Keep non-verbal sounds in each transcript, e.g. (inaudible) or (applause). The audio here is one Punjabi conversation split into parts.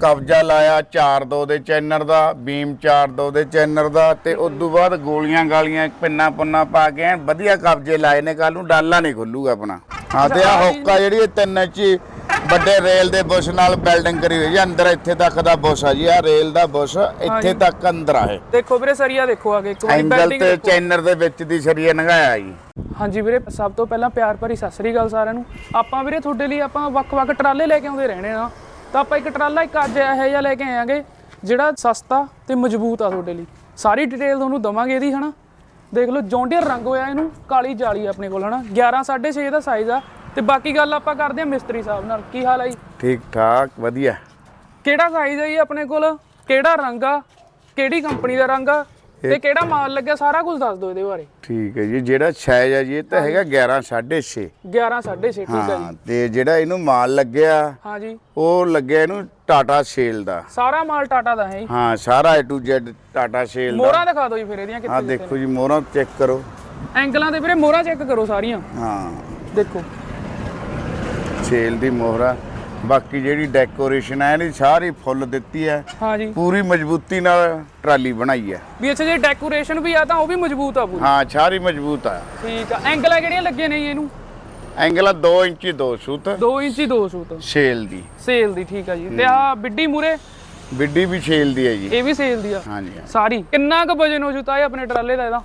ਕਬਜ਼ਾ ਲਾਇਆ 4-2 ਦੇ ਚੈਨਰ ਦਾ ਬੀਮ 4-2 ਦੇ ਚੈਨਰ ਦਾ ਤੇ ਉਸ ਤੋਂ ਬਾਅਦ ਗੋਲੀਆਂ ਗਾਲੀਆਂ ਪਿੰਨਾ ਪੁੰਨਾ ਪਾ ਕੇ ਐਨ ਵਧੀਆ ਕਬਜ਼ੇ ਲਾਏ ਨੇ ਕੱਲ ਨੂੰ ਡਾਲਾ ਨਹੀਂ ਖੁੱਲੂਗਾ ਆਪਣਾ। ਹਾਂ ਤੇ ਆ ਹੋਕਾ ਜਿਹੜੀ ਇਹ ਤਿੰਨ ਇੰਚੀ ਵੱਡੇ ਰੇਲ ਦੇ ਬੁਸ਼ ਨਾਲ ਬਿਲਡਿੰਗ ਕਰੀ ਹੋਈ ਹੈ ਅੰਦਰ ਇੱਥੇ ਤੱਕ ਦਾ ਬੁਸ਼ ਆ ਜੀ ਆ ਰੇਲ ਦਾ ਬੁਸ਼ ਇੱਥੇ ਤੱਕ ਅੰਦਰ ਆ ਇਹ। ਦੇਖੋ ਵੀਰੇ ਸਰੀਆ ਦੇਖੋ ਆਗੇ ਇੱਕ ਵਾਰੀ ਐਂਗਲ ਬੈਲਡਿੰਗ ਤੇ ਦੇਖੋ। ਚੈਨਰ ਦੇ ਵਿੱਚ ਦੀ ਸਰੀਏ ਨਗਾਇਆ ਜੀ। ਹਾਂਜੀ ਵੀਰੇ ਸਭ ਤੋਂ ਪਹਿਲਾਂ ਪਿਆਰ ਭਰੀ ਸਤਿ ਸ੍ਰੀ ਅਕਾਲ ਸਾਰਿਆਂ ਨੂੰ। ਆਪਾਂ ਵੀਰੇ ਤੁਹਾਡੇ ਲਈ ਆਪਾਂ ਵੱਖ-ਵੱਖ ਟਰਾਲੇ ਲੈ ਕੇ ਆਉਂਦੇ ਰਹਿਣੇ ਆ। ਤਾਂ ਆਪਾਂ ਇੱਕ ਟਰਾਲਾ ਇੱਕ ਅੱਜ ਇਹੋ ਜਿਹਾ ਲੈ ਕੇ ਆਏਾਂਗੇ ਜਿਹੜਾ ਸਸਤਾ ਤੇ ਮਜ਼ਬੂਤ ਆ ਤੁਹਾਡੇ ਲਈ। ਸਾਰੀ ਡਿਟੇਲ ਤੁਹਾਨੂੰ ਦਵਾਂਗੇ ਇਹਦੀ ਹਨਾ? ਦੇਖ ਲਓ ਜੌਂਡੀਅਰ ਰੰਗ ਹੋਇਆ ਇਹਨੂੰ ਕਾਲੀ ਜਾਲੀ ਆਪਣੇ ਕੋਲ ਹਨਾ? 11 6.5 ਦਾ ਸਾਈਜ਼ ਆ। ਤੇ ਬਾਕੀ ਗੱਲ ਆਪਾਂ ਕਰਦੇ ਆ ਮਿਸਤਰੀ ਸਾਹਿਬ ਨਾਲ। ਕੀ ਹਾਲ ਆ ਜੀ? ਠੀਕ ਠਾਕ ਵਧੀਆ। ਕਿਹੜਾ ਸਾਈਜ਼ ਆ ਜੀ ਆਪਣੇ ਕੋਲ? ਕਿਹੜਾ ਰੰਗ ਆ? ਕਿਹੜੀ ਕੰਪਨੀ ਦਾ ਰੰਗ ਆ? ਤੇ ਕਿਹੜਾ ਮਾਲ ਲੱਗਿਆ ਸਾਰਾ ਕੁਝ ਦੱਸ ਦਿਓ ਇਹਦੇ ਬਾਰੇ। ਠੀਕ ਹੈ ਜੀ ਜਿਹੜਾ ਸਾਈਜ਼ ਹੈ ਜੀ ਇਹ ਤਾਂ ਹੈਗਾ 11 6.5 11 6.5 ਠੀਕ ਜੀ ਹਾਂ ਤੇ ਜਿਹੜਾ ਇਹਨੂੰ ਮਾਲ ਲੱਗਿਆ ਹਾਂ ਜੀ ਉਹ ਲੱਗਿਆ ਇਹਨੂੰ ਟਾਟਾ ਸੇਲ ਦਾ। ਸਾਰਾ ਮਾਲ ਟਾਟਾ ਦਾ ਹੈ ਜੀ। ਹਾਂ ਸਾਰਾ A to Z Tata sale ਦਾ। ਮੋਹਰਾਂ ਦਿਖਾ ਦਿਓ ਜੀ ਫਿਰ ਇਹਦੀਆਂ ਹਾਂ ਕਿੱਥੇ ਦੇਖੋ ਜੀ ਮੋਹਰਾਂ ਚੈੱਕ ਕਰੋ। ਐਂਗਲਾਂ ਤੇ ਵੀਰੇ ਮੋਹਰਾਂ ਚੈੱਕ ਕਰੋ ਸਾਰੀਆਂ। ਹਾਂ। ਦੇਖੋ। ਸੇਲ ਦੀ ਮੋਹਰਾ। ਬਾਕੀ ਜਿਹੜੀ ਡੈਕੋਰੇਸ਼ਨ ਹੈ ਇਹਦੀ ਸਾਰੀ ਫੁੱਲ ਦਿੱਤੀ ਹੈ। ਹਾਂ ਜੀ ਪੂਰੀ ਮਜ਼ਬੂਤੀ ਨਾਲ ਟਰਾਲੀ ਬਣਾਈ ਹੈ। ਵੀ ਅੱਛਾ ਜੇ ਡੈਕੋਰੇਸ਼ਨ ਵੀ ਆ ਤਾਂ ਉਹ ਵੀ ਮਜ਼ਬੂਤ ਆ ਪੂਰੀ। ਹਾਂ ਸਾਰੀ ਮਜ਼ਬੂਤ ਆ। ਠੀਕ ਆ। ਐਂਗਲਾਂ ਕਿਹੜੀਆਂ ਲੱਗੀਆਂ ਨੇ ਜੀ ਇਹਨੂੰ? ਐਂਗਲ ਆ 2 ਇੰਚੀ 2 ਸੂਤ। 2 ਇੰਚੀ 2 ਸੂਤ। ਸੇਲ ਦੀ। ਸੇਲ ਦੀ ਠੀਕ ਆ ਜੀ। ਤੇ ਆ ਬਿੱਡੀ ਮੂਰੇ? ਬਿੱਡੀ ਵੀ ਸੇਲ ਦੀ ਹੈ ਜੀ। ਇਹ ਵੀ ਸੇਲ ਦੀ ਆ। ਹਾਂਜੀ। ਸਾਰੀ। ਕਿੰਨਾ ਕੁ ਵਜਨ ਹੋ ਜੂਤਾ ਇਹ ਆਪਣੇ ਟਰਾਲੇ ਦਾ ਇਹਦਾ?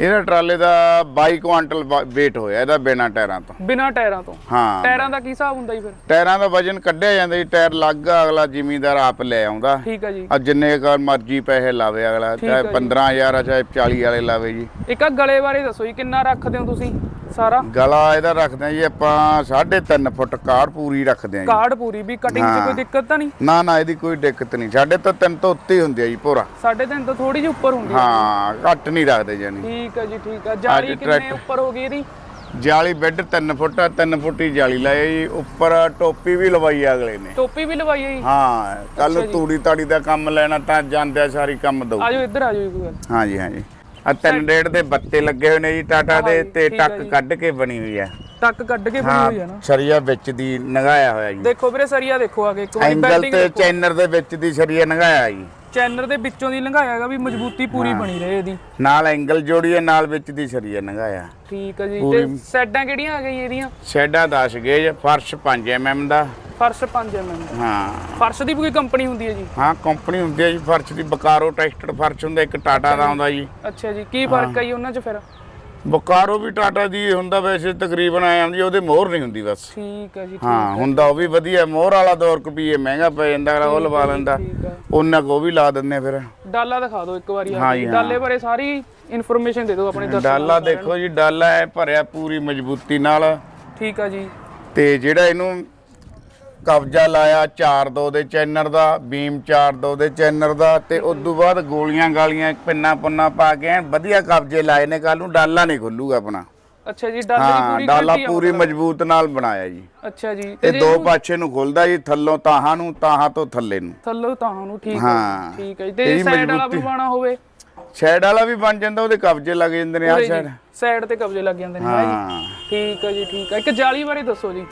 ਇਹਦਾ ਟਰਾਲੇ ਦਾ 22 ਕੁਆਂਟਲ weight ਹੋਇਆ ਇਹਦਾ ਬਿਨਾ ਟਾਇਰਾਂ ਤੋਂ। ਬਿਨਾ ਟਾਇਰਾਂ ਤੋਂ। ਹਾਂ। ਟਾਇਰਾਂ ਦਾ ਕੀ ਹਿਸਾਬ ਹੁੰਦਾ ਜੀ ਫਿਰ? ਟਾਇਰਾਂ ਦਾ ਵਜਨ ਕੱਢਿਆ ਜਾਂਦਾ ਜੀ ਟਾਇਰ ਲੱਗ ਅਗਲਾ ਜ਼ਿਮੀਂਦਾਰ ਆਪ ਲੈ ਆਉਂਦਾ। ਠੀਕ ਆ ਜੀ। ਆ ਜਿੰਨੇ ਕੁ ਮਰਜ਼ੀ ਪੈਸੇ ਲਾਵੇ ਅਗਲਾ ਚਾਹੇ 15000 ਆ ਚਾਹੇ 40 ਵਾਲੇ ਲਾਵੇ ਜੀ। ਇੱਕ ਆ ਗਲੇ ਬਾਰੇ ਦੱਸੋ ਜੀ ਕਿੰਨਾ ਰੱਖਦੇ ਹੋ ਤੁਸੀਂ ਸਾਰਾ? ਗਲਾ ਇਹਦਾ ਰੱਖਦੇ ਆ ਜੀ ਆਪਾਂ 3.5 ਫੁੱਟ ਕਾਰ ਪੂਰੀ ਰੱਖਦੇ ਆ ਜੀ। ਕਾਰਡ ਪੂਰੀ ਵੀ ਕਟਿੰਗ 'ਚ ਹਾਂ। ਕੋਈ ਦਿੱਕਤ ਤਾਂ ਨਹੀਂ? ਨਾ ਨਾ ਇਹਦੀ ਕੋਈ ਦਿੱਕਤ ਨਹੀਂ। ਸਾਡੇ ਤਾਂ ਤਿੰਨ ਤੋਂ ਉੱਤੇ ਹੀ ਹੁੰਦੀ ਆ ਜੀ ਪੂਰਾ। ਸਾਢੇ ਤਿੰਨ ਤੋਂ ਥੋੜੀ ਜਿਹੀ ਉੱਪਰ ਹੁੰਦੀ ਆ। ਹਾਂ ਘੱਟ ਨਹੀਂ ਰੱਖਦੇ ਜਾਨੀ ਠੀਕ ਆ ਜੀ ਠੀਕ ਆ। ਜਾਲੀ ਕਿੰਨੇ ਉੱਪਰ ਹੋ ਗਈ ਇਹਦੀ? ਜਾਲੀ ਬੈੱਡ 3 ਫੁੱਟ ਆ 3 ਫੁੱਟ ਹੀ ਜਾਲੀ ਲਾਈ ਜੀ। ਉੱਪਰ ਟੋਪੀ ਵੀ ਲਵਾਈ ਆ ਅਗਲੇ ਨੇ। ਟੋਪੀ ਵੀ ਲਵਾਈ ਹੈ ਜੀ? ਹਾਂ ਕੱਲ ਤੂੜੀ ਤਾੜੀ ਦਾ ਕੰਮ ਲੈਣਾ ਤਾਂ ਜਾਂਦਿਆ ਸਾਰੀ ਕੰਮ ਦਊ। ਆਜੋ ਇੱਧਰ ਆਜੋ ਜੀ। ਕੋਈ ਗੱਲ ਹਾਂਜੀ ਹਾਂਜੀ। ਆ ਤਿੰਨ ਡੇਢ ਦੇ ਬੱਤੇ ਲੱਗੇ ਹੋਏ ਨੇ ਜੀ ਟਾਟਾ ਦੇ ਤੇ ਆ ਟੱਕ ਜੀ। ਕੱਢ ਕੇ ਬਣੀ ਹੋਈ ਆ। ਟੱਕ ਕੱਢ ਕੇ ਬਣੀ ਹੋਈ ਆ ਨਾ। ਸਰੀਆ ਵਿੱਚ ਦੀ ਨਗਾਇਆ ਹੋਇਆ ਜੀ। ਦੇਖੋ ਵੀਰੇ ਸਰੀਆ ਦੇਖੋ ਆਗੇ ਇੱਕ ਵਾਰੀ ਐਂਗਲ ਤੇ ਚੈਨਰ ਦੇ ਵਿੱਚ ਦੀ ਸਰੀਆ ਨਗਾਇਆ ਜੀ। ਚੈਨਰ ਦੇ ਵਿੱਚੋਂ ਦੀ ਲੰਘਾਇਆ ਹੈਗਾ ਵੀ ਮਜ਼ਬੂਤੀ ਪੂਰੀ ਬਣੀ ਰਹੇ ਇਹਦੀ। ਨਾਲ ਐਂਗਲ ਜੋੜੀਏ ਨਾਲ ਵਿੱਚ ਦੀ ਸਰੀਆ ਨਗਾਇਆ ਠੀਕ ਆ ਜੀ ਤੇ ਪੂਰੀ- ਸੈਡਾਂ ਕਿਹੜੀਆਂ ਆ ਗਈਆਂ ਇਹਦੀਆਂ? ਸ਼ੈਡਾ 10 ਗੇਜ ਫਰਸ਼ 5 ਐਮਐਮ ਦਾ। ਫਰਸ਼ 5 mm ਦਾ। ਹਾਂ। ਫਰਸ਼ ਦੀ ਵੀ ਕੋਈ ਕੰਪਨੀ ਹੁੰਦੀ ਹੈ ਜੀ? ਹਾਂ ਕੰਪਨੀ ਹੁੰਦੀ ਹੈ ਜੀ ਫਰਸ਼ ਦੀ ਬਕਾਰੋ ਟੈਸਟਡ ਫਰਸ਼ ਹੁੰਦਾ ਇੱਕ ਟਾਟਾ ਦਾ ਆਉਂਦਾ ਜੀ। ਅੱਛਾ ਜੀ ਕੀ ਫ਼ਰਕ ਹੈ। ਜੀ ਉਹਨਾਂ 'ਚ ਫਿਰ? ਬਕਾਰੋ ਵੀ ਟਾਟਾ ਦੀ ਹੁੰਦਾ ਵੈਸੇ ਤਕਰੀਬਨ ਆਇਆ ਹੁੰਦੀ ਉਹਦੇ ਮੋਹਰ ਨਹੀਂ ਹੁੰਦੀ ਬਸ। ਠੀਕ ਆ ਜੀ ਹਾਂ ਹੁੰਦਾ ਉਹ ਵੀ ਵਧੀਆ ਮੋਹਰ ਵਾਲਾ 2 ਰੁਪਏ ਮਹਿੰਗਾ ਪੈ ਜਾਂਦਾ ਉਹ ਲਵਾ ਲੈਂਦਾ। ਉਹਨਾਂ ਕੋ ਵੀ ਲਾ ਆ ਫਿਰ। ਡਾਲਾ ਦਿਖਾ ਦਿਓ ਇੱਕ ਵਾਰੀ ਆ ਹਾਂ। ਜੀ, ਹਾਂ। ਡਾਲੇ ਬਾਰੇ ਸਾਰੀ ਇਨਫੋਰਮੇਸ਼ਨ ਦੇ ਦਿਓ ਆਪਣੇ ਦਰਸ਼ਕਾਂ ਡਾਲਾ। ਦੇਖੋ ਜੀ ਡਾਲਾ ਹੈ ਭਰਿਆ ਪੂਰੀ ਮਜ਼ਬੂਤੀ ਨਾਲ। ਠੀਕ ਆ ਜੀ। ਤੇ ਜਿਹੜਾ ਇਹਨੂੰ ਕਬਜ਼ਾ ਲਾਇਆ 4-2 ਦੇ ਚੈਨਰ ਦਾ ਬੀਮ 4-2 ਦੇ ਚੈਨਰ ਦਾ ਤੇ ਉਸ ਤੋਂ ਬਾਅਦ ਗੋਲੀਆਂ ਗਾਲੀਆਂ ਪਿੰਨਾ ਪੁੰਨਾ ਪਾ ਕੇ ਐਨ ਵਧੀਆ ਕਬਜ਼ੇ ਲਾਏ ਨੇ ਕੱਲ ਨੂੰ ਡਾਲਾ ਨਹੀਂ ਖੁੱਲੂਗਾ ਆਪਣਾ। ਅੱਛਾ ਜੀ ਡਾਲੇ ਦੀ ਹਾਂ ਪੂਰੀ ਡਾਲਾ ਆ ਪੂਰੀ। ਮਜ਼ਬੂਤ ਨਾਲ ਬਣਾਇਆ ਜੀ। ਅੱਛਾ ਜੀ ਜੇ ਦੋ ਪਾਛੇ ਨੂੰ ਖੁੱਲਦਾ ਜੀ ਥੱਲੋਂ ਤਾਹਾਂ ਨੂੰ ਤਾਹਾਂ ਤੋਂ ਥੱਲੇ ਨੂੰ। ਥੱਲੋਂ ਤਾਂ ਨੂੰ ਠੀਕ ਹਾਂ। ਹੈ। ਠੀਕ ਹੈ ਜੀ। ਤੇ ਇਹਦੀ ਸਾਈਡ ਵਾਲਾ ਮਜ਼ਬੂਤੀ- ਬਣਵਾਉਣਾ ਹੋਵੇ। ਸ਼ੈਡ ਵਾਲਾ ਵੀ ਬਣ ਜਾਂਦਾ ਉਹਦੇ ਕਬਜ਼ੇ ਲੱਗ ਜਾਂਦੇ ਨੇ ਆ ਸ਼ੈਡ ਸਾਈਡ ਤੇ ਕਬਜ਼ੇ ਲੱਗ ਜਾਂਦੇ ਨੇ ਹੈ ਜੀ। ਹਾਂ। ਠੀਕ ਹੈ ਜੀ ਠੀਕ ਹੈ ਇੱਕ ਜਾਲੀ ਬਾਰੇ ਦੱਸੋ ਜੀ।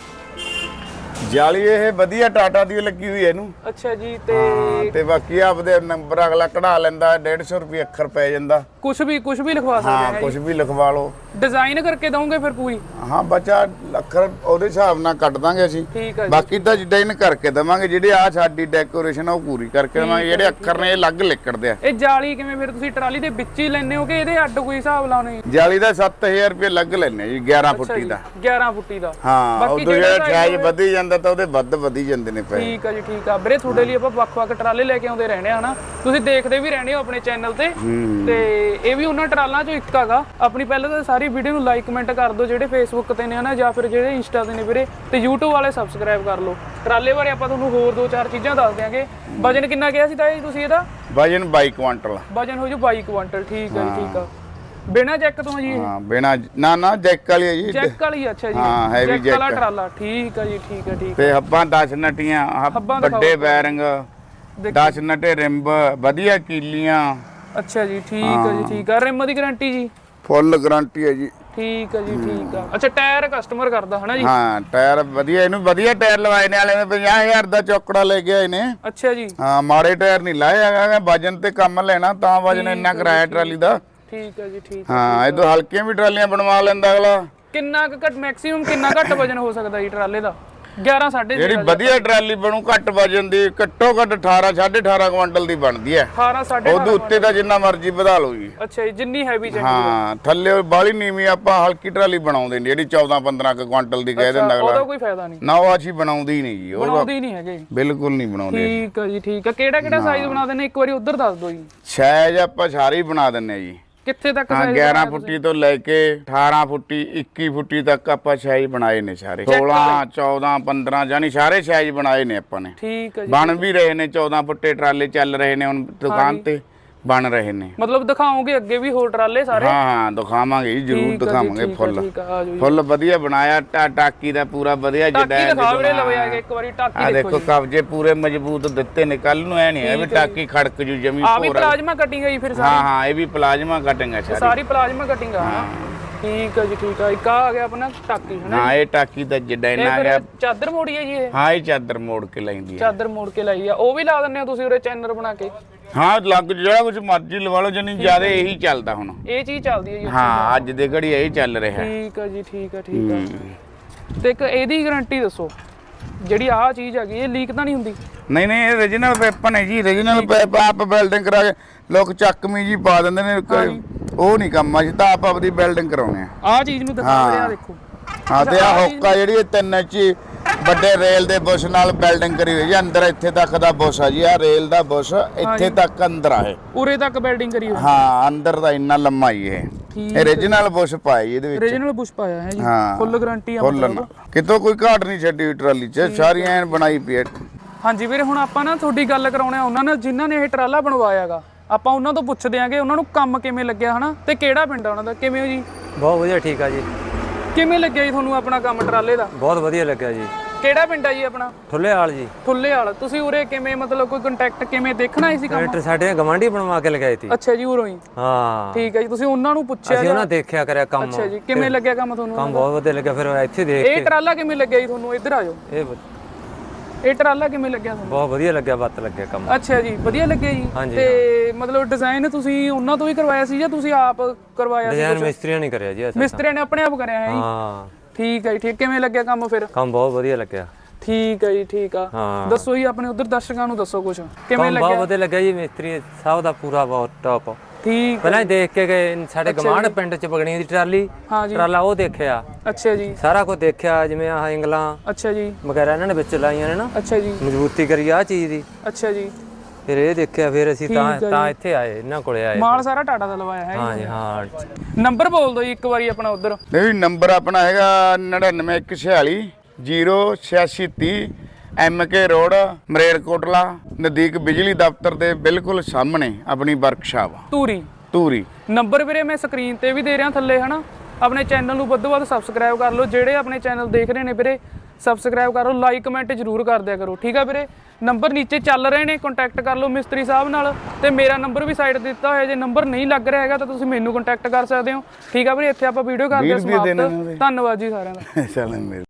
ਜਾਲੀ ਇਹ ਵਧੀਆ ਟਾਟਾ ਦੀ ਲੱਗੀ ਹੋਈ ਹੈ ਇਹਨੂੰ। ਅੱਛਾ ਜੀ ਤੇ ਹਾਂ, ਤੇ ਬਾਕੀ ਆਪਦੇ ਨੰਬਰ ਅਗਲਾ ਕਢਾ ਲੈਂਦਾ 150 ਰੁਪਏ ਅੱਖਰ ਪੈ ਜਾਂਦਾ। ਕੁਝ ਵੀ ਕੁਝ ਵੀ ਲਿਖਵਾ ਸਕਦੇ ਹਾਂ ਹੈ ਕੁਝ ਵੀ ਲਿਖਵਾ ਲਓ। ਡਿਜ਼ਾਈਨ ਕਰਕੇ ਦਵੋਗੇ ਫਿਰ ਪੂਰੀ? ਹਾਂ ਬੱਚਾ ਅੱਖਰ ਉਹਦੇ ਹਿਸਾਬ ਨਾਲ ਕੱਟ ਦਾਂਗੇ ਅਸੀਂ। ਠੀਕ ਹੈ ਜੀ। ਬਾਕੀ ਤਾਂ ਡਿਜ਼ਾਈਨ ਕਰਕੇ ਦਵਾਂਗੇ ਜਿਹੜੇ ਆ ਸਾਡੀ ਡੈਕੋਰੇਸ਼ਨ ਆ ਉਹ ਪੂਰੀ ਕਰਕੇ ਦਵਾਂਗੇ। ਜਿਹੜੇ ਅੱਖਰ ਨੇ ਇਹ ਅਲੱਗ ਲਿਖੜਦੇ ਆ। ਇਹ ਜਾਲੀ ਕਿਵੇਂ ਫਿਰ ਤੁਸੀਂ ਟਰਾਲੀ ਦੇ ਵਿੱਚ ਹੀ ਲੈਣੇ ਹੋ ਕਿ ਇਹਦੇ ਅੱਡ ਕੋਈ ਹਿਸਾਬ ਲਾਉਣੇ? ਜਾਲੀ ਦਾ 7000 ਰੁਪਏ ਅਲੱਗ ਲੈਣੇ ਜੀ 11 ਫੁੱਟੀ ਦਾ। 11 ਫੁੱਟੀ ਦਾ। ਹਾਂ ਬਾਕੀ ਜਿਹੜਾ ਜਿਹੜਾ ਸਾਈਜ਼ ਵਧੀ ਜਾਂਦਾ ਤਾਂ ਉਹਦੇ ਵੱਧ ਵਧੀ ਜਾਂਦੇ ਨੇ ਪੈਸੇ। ਠੀਕ ਆ ਜੀ ਠੀਕ ਆ। ਵੀਰੇ ਤੁਹਾਡੇ ਲਈ ਆਪਾਂ ਵੱਖ-ਵੱਖ ਟਰਾਲੇ ਲੈ ਕੇ ਆਉਂਦੇ ਰਹਿਣੇ ਆ ਹਨਾ? ਤੁਸੀਂ ਦੇਖਦੇ ਵੀ ਰਹਿੰਦੇ ਹੋ ਆਪਣੇ ਚੈਨਲ ਤੇ। ਤੇ ਇਹ ਵੀ ਉਹਨਾਂ ਟਰਾਲਾਂ ਚੋਂ ਇੱਕ ਹੈਗਾ। ਆਪਣੀ ਪਹਿਲਾਂ ਤਾਂ ਸਾਰੀ ਵੀਡੀਓ ਨੂੰ ਲਾਈਕ ਕਮੈਂਟ ਕਰ ਦਿਓ ਜਿਹੜੇ ਫੇਸਬੁੱਕ ਤੇ ਨੇ ਹਨਾ ਜਾਂ ਫਿਰ ਜਿਹੜੇ ਇੰਸਟਾ ਤੇ ਨੇ ਵੀਰੇ ਤੇ YouTube ਵਾਲੇ ਸਬਸਕ੍ਰਾਈਬ ਕਰ ਲਓ। ਟਰਾਲੇ ਬਾਰੇ ਆਪਾਂ ਤੁਹਾਨੂੰ ਹੋਰ ਦੋ ਚਾਰ ਚੀਜ਼ਾਂ ਦੱਸ ਦਿਆਂਗੇ। ਵਜਨ ਕਿੰਨਾ ਕਿਹਾ ਸੀ ਤਾਂ ਜੀ ਤੁਸੀਂ ਇਹਦਾ? ਵਜਨ 22 ਕੁਆਂਟਲ। ਵਜਨ ਹੋ ਜੂ 22 ਕੁਆਂਟਲ ਠੀਕ ਹੈ ਠੀਕ ਆ। ਬਿਨਾ ਚੈੱਕ ਤੋਂ ਜੀ ਹਾਂ ਬਿਨਾ ਨਾ ਨਾ ਜੈਕ ਵਾਲੀ ਹੈ ਜੀ ਚੈੱਕ ਵਾਲੀ ਅੱਛਾ ਜੀ। ਹਾਂ, heavy Jack ਵਾਲਾ। ਟਰਾਲਾ ਠੀਕ ਆ ਜੀ ਠੀਕ ਆ ਠੀਕ। ਤੇ ਹੱਬਾਂ 10 ਨਟੀਆਂ ਵੱਡੇ। ਬੈਰਿੰਗ ਦੇਖੋ। 10 ਨਟੇ ਰਿੰਬ ਵਧੀਆ ਕੀਲੀਆਂ। ਅੱਛਾ ਜੀ ਠੀਕ ਆ ਜੀ ਠੀਕ ਆ। ਰਿਮ ਦੀ ਗਾਰੰਟੀ ਜੀ। ਫੁੱਲ ਗਾਰੰਟੀ ਹੈ ਜੀ। ਠੀਕ ਆ ਜੀ ਠੀਕ ਆ। ਅੱਛਾ ਟਾਇਰ ਕਸਟਮਰ ਕਰਦਾ ਹਨਾ ਜੀ? ਹਾਂ ਟਾਇਰ ਵਧੀਆ ਇਹਨੂੰ ਵਧੀਆ ਟਾਇਰ ਲਵਾਏ ਨੇ ਵਾਲੇ ਨੇ 50000 ਦਾ ਚੌਕੜਾ ਲੈ ਕੇ ਆਏ ਨੇ। ਅੱਛਾ ਜੀ। ਹਾਂ ਮਾੜੇ ਟਾਇਰ ਨਹੀਂ ਲਾਏ ਹੈਗਾ ਵਜਨ ਤੇ ਕੰਮ ਲੈਣਾ ਤਾਂ ਵਜਨ ਇੰਨਾ ਕਰਾਇਆ ਟਰਾਲੀ ਦਾ। ਠੀਕ ਆ ਜੀ ਠੀਕ ਹਾਂ ਇਹ ਤੋਂ ਹਲਕੀਆਂ ਵੀ ਟਰਾਲੀਆਂ ਬਣਵਾ ਲੈਂਦਾ ਅਗਲਾ। ਕਿੰਨਾ ਕੁ ਘੱਟ ਮੈਕਸਿਮਮ ਕਿੰਨਾ ਘੱਟ ਵਜਨ ਹੋ ਸਕਦਾ ਜੀ ਟਰਾਲੇ ਦਾ? 11 ਸਾਢੇ ਜਿਹੜੀ ਵਧੀਆ ਟਰਾਲੀ ਬਣੂ ਘੱਟ ਵਜਨ ਦੀ ਘੱਟੋ ਘੱਟ 18 18.5 ਕੁਇੰਟਲ ਦੀ ਬਣਦੀ ਹੈ। 18 ਸਾਢੇ ਉਹਦੇ ਉੱਤੇ ਤਾਂ ਜਿੰਨਾ ਮਰਜ਼ੀ ਵਧਾ ਲਓ ਜੀ। ਅੱਛਾ ਜੀ ਜਿੰਨੀ ਹੈਵੀ ਚਾਹੀਦੀ ਹਾਂ। ਥੱਲੇ ਬਾਲੀ ਨੀਵੀਂ ਆਪਾਂ ਹਲਕੀ ਟਰਾਲੀ ਬਣਾਉਂਦੇ ਨੇ ਜਿਹੜੀ 14 15 ਕੁ ਕੁਇੰਟਲ ਦੀ ਕਹਿ ਦਿੰਦਾ ਉਹਦਾ ਅਗਲਾ ਕੋਈ ਫਾਇਦਾ ਨਹੀਂ। ਨਾ ਉਹ ਅਸੀਂ ਬਣਾਉਂਦੀ ਹੀ ਨਹੀਂ ਜੀ ਉਹ ਬਣਾਉਂਦੇ ਹੀ ਨਹੀਂ ਹੈਗੇ ਬਿਲਕੁਲ ਨਹੀਂ ਬਣਾਉਂਦੇ ਠੀਕ ਆ ਜੀ ਠੀਕ ਆ ਕਿਹੜਾ ਕਿਹੜਾ ਸਾਈਜ਼ ਬਣਾ ਦਿੰਦੇ ਇੱਕ ਵਾਰੀ ਉਧਰ ਦੱਸ ਦਿਓ ਜੀ। ਸਾਈਜ਼ ਆਪਾਂ ਸਾਰੇ ਹੀ ਬਣਾ ਦਿੰਨੇ ਆ ਜੀ। ਕਿੱਥੇ ਤੱਕ ਹਾਂ ਸਾਈਜ਼ 11 ਫੁੱਟੀ ਤੋਂ ਲੈ ਕੇ 18 ਫੁੱਟੀ 21 ਫੁੱਟੀ ਤੱਕ ਆਪਾਂ ਸਾਈਜ਼ ਬਣਾਏ ਨੇ ਸਾਰੇ। 16 14 15 ਜਾਨੀ ਸਾਰੇ ਸਾਈਜ਼ ਬਣਾਏ ਨੇ ਆਪਾਂ ਨੇ। ਠੀਕ ਆ ਜੀ ਬਣ ਵੀ ਰਹੇ ਨੇ 14 ਫੁੱਟੇ ਟਰਾਲੇ ਚੱਲ ਰਹੇ ਨੇ ਹੁਣ ਦੁਕਾਨ ਤੇ। ਬਣ ਰਹੇ ਨੇ। ਮਤਲਬ ਦਿਖਾਓਗੇ ਅੱਗੇ ਵੀ ਹੋਰ ਟਰਾਲੇ ਸਾਰੇ? ਹਾਂ ਹਾਂ ਦਿਖਾਵਾਂਗੇ ਜੀ ਜ਼ਰੂਰ ਠੀਕ ਆ ਜੀ, ਦਿਖਾਵਾਂਗੇ ਠੀਕ ਆ, ਫੁੱਲ। ਠੀਕ ਆ ਆ ਜਾਓ ਜੀ। ਫੁੱਲ ਵਧੀਆ ਬਣਾਇਆ ਟਾ ਟਾਕੀ ਦਾ ਪੂਰਾ ਵਧੀਆ ਟਾਕੀ ਜਿੱਦਾਂ ਦਿਖਾ ਵੀਰੇ ਲਵੇ ਆ ਕੇ ਇੱਕ ਵਾਰੀ ਆ ਟਾਕੀ ਦੇਖੋ ਦੇਖੋ ਕਬਜੇ ਪੂਰੇ ਮਜ਼ਬੂਤ ਦਿੱਤੇ ਨੇ ਕੱਲ ਨੂੰ ਐ ਨਹੀਂ ਹੈ ਵੀ ਟਾਕੀ ਖੜਕ ਜੂ ਜਮੀ ਆ ਵੀ ਪਲਾਜ਼ਮਾ ਕਟਿੰਗ ਹੈ ਜੀ ਫਿਰ ਸਾਰੀ? ਹਾਂ ਹਾਂ ਇਹ ਵੀ ਪਲਾਜ਼ਮਾ ਕਟਿੰਗ ਹੈ ਸਾਰੀ। ਸਾਰੀ ਪਲਾਜ਼ਮਾ ਕਟਿੰਗ ਆ ਹਨਾ? ਠੀਕ ਆ ਜੀ ਠੀਕ ਆ। ਇੱਕ ਆ ਆ ਗਿਆ ਆਪਣਾ ਟਾਕੀ ਹਨਾ ਹਾਂ ਇਹ ਟਾਕੀ ਦਾ ਜਿੱਡਾ ਇਹ ਇੰਨਾ ਗਿਆ ਫਿਰ ਚਾਦਰ ਮੋੜੀ ਹੈ ਜੀ ਇਹ? ਹਾਂ ਇਹ ਚਾਦਰ ਮੋੜ ਕੇ ਲੈਂਦੀ ਹੈ। ਚਾਦਰ ਮੋੜ ਕੇ ਲਾਈ ਆ। ਉਹ ਵੀ ਲਾ ਦਿੰਦੇ ਹੋ ਤੁਸੀਂ ਉਰੇ ਚੈਨਲ ਬਣਾ ਕੇ? ਹਾਂ ਲੱਗ ਜਿਹੜਾ ਕੁਝ ਮਰਜ਼ੀ ਲਵਾ ਲਓ ਜਨੀ ਜ਼ਿਆਦਾ ਇਹੀ ਚੱਲਦਾ ਹੁਣ। ਇਹ ਚੀਜ਼ ਚੱਲਦੀ ਹੈ ਜੀ ਹਾਂ ਅੱਜ ਦੇ ਘੜੀ ਇਹੀ ਚੱਲ ਰਿਹਾ। ਠੀਕ ਆ ਜੀ ਠੀਕ ਆ ਠੀਕ ਆ ਤੇ ਇੱਕ ਇਹਦੀ ਗਾਰੰਟੀ ਦੱਸੋ ਜਿਹੜੀ ਆਹ ਚੀਜ਼ ਹੈਗੀ ਇਹ ਲੀਕ ਤਾਂ ਨਹੀਂ ਹੁੰਦੀ? ਨਹੀਂ ਨਹੀਂ ਇਹ origignal ਪੈਪਨ ਹੈ ਜੀ origignal ਪੈਪ ਆਪ ਬਿਲਡਿੰਗ ਕਰਾ ਕੇ ਲੋਕ ਚੱਕਵੀਂ ਜੀ ਪਾ ਦਿੰਦੇ ਨੇ ਉਹ ਨਹੀਂ ਕੰਮ ਆ ਜੀ ਤਾਂ ਆਪ ਆਪਦੀ ਬਿਲਡਿੰਗ ਕਰਾਉਣੇ ਆ ਆਹ ਚੀਜ਼ ਨੂੰ ਦਿਖਾ ਰਿਹਾ ਦੇਖੋ। ਹਾਂ ਤੇ ਆ ਹੋਕਾ ਜਿਹੜੀ ਇਹ ਤਿੰਨ ਇੰਚੀ ਵੱਡੇ ਰੇਲ ਦੇ ਬੁਸ਼ ਨਾਲ ਬਿਲਡਿੰਗ ਕਰੀ ਹੋਈ ਹੈ। ਅੰਦਰ ਇੱਥੇ ਤੱਕ ਦਾ ਬੁਸ਼ ਆ ਜੀ ਆ ਰੇਲ ਦਾ ਬੁਸ਼ ਇੱਥੇ ਤੱਕ ਅੰਦਰ ਆ ਇਹ। ਉਰੇ ਤੱਕ ਬਿਲਡਿੰਗ ਕਰੀ ਹੋਈ ਹਾਂ। ਅੰਦਰ ਦਾ ਇੰਨਾ ਲੰਮਾ ਹੀ ਇਹ। ਠੀਕ ਇਹ origignal ਬੁਸ਼ ਪਾਈ ਇਹਦੇ ਵਿੱਚ। ਰੀਜਨਲ ਬੁਸ਼ ਪਾਇਆ ਹੈ ਜੀ। ਹਾਂ। ਫੁੱਲ ਗਾਰੰਟੀ ਆ ਫੁੱਲ ਮਤਲਬ। ਕਿਤੋਂ ਕੋਈ ਘਾਟ ਨਹੀਂ ਛੱਡੀ ਹੋਈ ਟਰਾਲੀ 'ਚ। ਸਾਰੀਆਂ ਐਨ ਬਣਾਈ ਪਈ ਹੈ। ਹਾਂਜੀ ਵੀਰੇ ਹੁਣ ਆਪਾਂ ਨਾ ਤੁਹਾਡੀ ਗੱਲ ਕਰਾਉਣੇ ਆ। ਉਹਨਾਂ ਨਾਲ ਜਿਨ੍ਹਾਂ ਨੇ ਇਹ ਟਰਾਲਾ ਬਣਵਾਇਆਗਾ ਆਪਾਂ ਉਹਨਾਂ ਤੋਂ ਪੁੱਛਦੇ ਆਂਗੇ ਉਹਨਾਂ ਨੂੰ ਕੰਮ ਕਿਵੇਂ ਲੱਗਿਆ ਹਨਾ? ਤੇ ਕਿਹੜਾ ਪਿੰਡ ਆ ਉਹਨਾਂ ਦਾ? ਕਿਵੇਂ ਹੋ ਜੀ? ਬਹੁਤ ਵਧੀਆ ਠੀਕ ਆ ਜੀ। ਕਿਵੇਂ ਲੱਗਿਆ ਜੀ ਤੁਹਾਨੂੰ ਆਪਣਾ ਕੰਮ ਟਰਾਲੇ ਦਾ? ਬਹੁਤ ਵਧੀਆ ਲੱਗਿਆ ਜੀ। ਕਿਹੜਾ ਪਿੰਡ ਆ ਜੀ ਆਪਣਾ? ਠੁੱਲੇ ਵਾਲ ਜੀ। ਫੁੱਲੇ ਵਾਲਾ ਤੁਸੀਂ ਉਰੇ ਕਿਵੇਂ ਮਤਲਬ ਕੋਈ ਕੰਟੈਕਟ ਕਿਵੇਂ ਦੇਖਣਾ ਸੀ ਕੰਮ? ਟਰੈਕਟਰ ਸਾਡੇ ਗਵਾਂਢੀ ਬਣਵਾ ਕੇ ਲਗਾਏ ਸੀ ਅੱਛਾ ਜੀ ਉਰੋਂ ਹੀ? ਹਾਂ। ਠੀਕ ਹੈ ਜੀ ਤੁਸੀਂ ਉਹਨਾਂ ਨੂੰ ਪੁੱਛਿਆ ਅਸੀਂ ਉਹਨਾਂ ਦੇਖਿਆ ਕਰਿਆ ਕੰਮ। ਅੱਛਾ ਜੀ ਕਿਵੇਂ ਲੱਗਿਆ ਕੰਮ ਤੁਹਾਨੂੰ? ਕੰਮ ਬਹੁਤ ਵਧੀਆ ਲੱਗਿਆ ਫਿਰ ਇੱਥੇ ਦੇਖ ਇਹ ਟਰਾਲਾ ਕਿਵੇਂ ਲੱਗਿਆ ਜੀ ਤੁਹਾਨੂੰ? ਇੱਧਰ ਆ ਜਾਓ। ਇਹ ਬ- ਇਹ ਟਰਾਲਾ ਕਿਵੇਂ ਲੱਗਿਆ ਤੁਹਾਨੂੰ? ਬਹੁਤ ਵਧੀਆ ਲੱਗਿਆ ਬੱਤ ਲੱਗਿਆ ਕੰਮ। ਅੱਛਾ ਜੀ ਵਧੀਆ ਲੱਗਿਆ ਜੀ। ਹਾਂਜੀ, ਤੇ ਮਤਲਬ ਡਿਜ਼ਾਈਨ ਤੁਸੀਂ ਉਹਨਾਂ ਤੋਂ ਹੀ ਕਰਵਾਇਆ ਸੀ ਜਾਂ ਤੁਸੀਂ ਆਪ ਕਰਵਾਇਆ ਸੀ ਡਿਜ਼ਾਈਨ ਮਿਸਤਰੀਆਂ ਨਹੀਂ ਕਰਿਆ ਜੀ ਅਸਾਂ ਮਿਸਤਰੀ ਨੇ ਆਪਣੇ ਆਪ ਕਰਿਆ ਹੈ ਜੀ? ਹਾਂ। ਠੀਕ ਹੈ ਜੀ ਠੀਕ। ਕਿਵੇਂ ਲੱਗਿਆ ਕੰਮ ਫਿਰ? ਕੰਮ ਬਹੁਤ ਵਧੀਆ ਲੱਗਿਆ। ਠੀਕ ਹੈ ਜੀ ਠੀਕ ਆ। ਹਾਂ। ਦੱਸੋ ਜੀ ਆਪਣੇ ਉਧਰ ਦਰਸ਼ਕਾਂ ਨੂੰ ਦੱਸੋ ਕੁਝ ਕਿਵੇਂ ਕੰਮ ਬਹੁਤ ਲੱਗਿਆ ਵਧੀਆ ਲੱਗਿਆ ਜੀ ਮਿਸਤਰੀ ਸਭ ਦਾ ਪੂਰਾ ਬਹੁਤ ਟੌਪ ਠੀਕ। ਪਹਿਲਾਂ ਹੀ ਦੇਖ ਕੇ ਗਏ ਸਾਡੇ ਗਵਾਂਢ ਪਿੰਡ ਚ ਬਗਣੀ ਦੀ ਟਰਾਲੀ ਹਾਂ ਜੀ। ਟਰਾਲਾ ਉਹ ਦੇਖਿਆ। ਅੱਛਾ ਜੀ। ਸਾਰਾ ਕੁਝ ਦੇਖਿਆ ਜਿਵੇਂ ਆਹ ਇੰਗਲਾਂ ਅੱਛਾ ਜੀ। ਵਗੈਰਾ ਇਹਨਾਂ ਨੇ ਵਿੱਚ ਲਾਈਆਂ ਨੇ ਨਾ। ਅੱਛਾ ਜੀ। ਮਜ਼ਬੂਤੀ ਕਰੀ ਆ ਚੀਜ਼ ਦੀ। ਅੱਛਾ ਜੀ। ਫਿਰ ਇਹ ਦੇਖਿਆ ਫਿਰ ਅਸੀਂ ਤਾਂ ਤਾਂ ਇੱਥੇ ਆਏ ਇਹਨਾਂ ਕੋਲੇ ਆਏ। ਮਾਲ ਸਾਰਾ ਟਾਟਾ ਦਾ ਲਵਾਇਆ ਹੈ ਹਾਂ ਜੀ ਹਾਂ। ਨੰਬਰ ਬੋਲ ਦਿਓ ਜੀ ਇੱਕ ਵਾਰੀ ਆਪਣਾ ਉਧਰ। ਨਹੀਂ ਨੰਬਰ ਆਪਣਾ ਹੈਗਾ 99146 08630 ਐਮਕੇ ਰੋਡ ਮਰੇਰਕੋਟਲਾ ਨਜ਼ਦੀਕ ਬਿਜਲੀ ਦਫ਼ਤਰ ਦੇ ਬਿਲਕੁਲ ਸਾਹਮਣੇ ਆਪਣੀ ਵਰਕਸ਼ਾਪ। ਧੂਰੀ। ਧੂਰੀ। ਨੰਬਰ ਵੀਰੇ ਮੈਂ ਸਕਰੀਨ ਤੇ ਵੀ ਦੇ ਰਿਹਾ ਥੱਲੇ ਹਨਾ? ਆਪਣੇ ਚੈਨਲ ਨੂੰ ਵੱਧ ਤੋਂ ਵੱਧ ਸਬਸਕ੍ਰਾਈਬ ਕਰ ਲਓ। ਜਿਹੜੇ ਆਪਣੇ ਚੈਨਲ ਦੇਖ ਰਹੇ ਨੇ ਵੀਰੇ ਸਬਸਕ੍ਰਾਈਬ ਕਰੋ ਲਾਈਕ ਕਮੈਂਟ ਜਰੂਰ ਕਰ ਦਿਆ ਕਰੋ। ਠੀਕ ਆ ਵੀਰੇ? ਨੰਬਰ ਨੀਚੇ ਚੱਲ ਰਹੇ ਨੇ ਕੰਟੈਕਟ ਕਰ ਲਓ ਮਿਸਤਰੀ ਸਾਹਿਬ ਨਾਲ। ਤੇ ਮੇਰਾ ਨੰਬਰ ਵੀ ਸਾਈਡ ਦਿੱਤਾ ਹੋਇਆ ਜੇ ਨੰਬਰ ਨਹੀਂ ਲੱਗ ਰਿਹਾ ਹੈਗਾ ਤਾਂ ਤੁਸੀਂ ਮੈਨੂੰ ਕੰਟੈਕਟ ਕਰ ਸਕਦੇ ਹੋ। ਠੀਕ ਆ ਵੀਰੇ ਇੱਥੇ ਆਪਾਂ ਵੀਡੀਓ ਕਰਦੇ ਹਾਂ ਸਮਾਪਤ। ਧੰਨਵਾਦ ਜੀ ਸਾਰਿਆਂ ਦਾ। (laughs) ਚਲੋ ਮੇਰੇ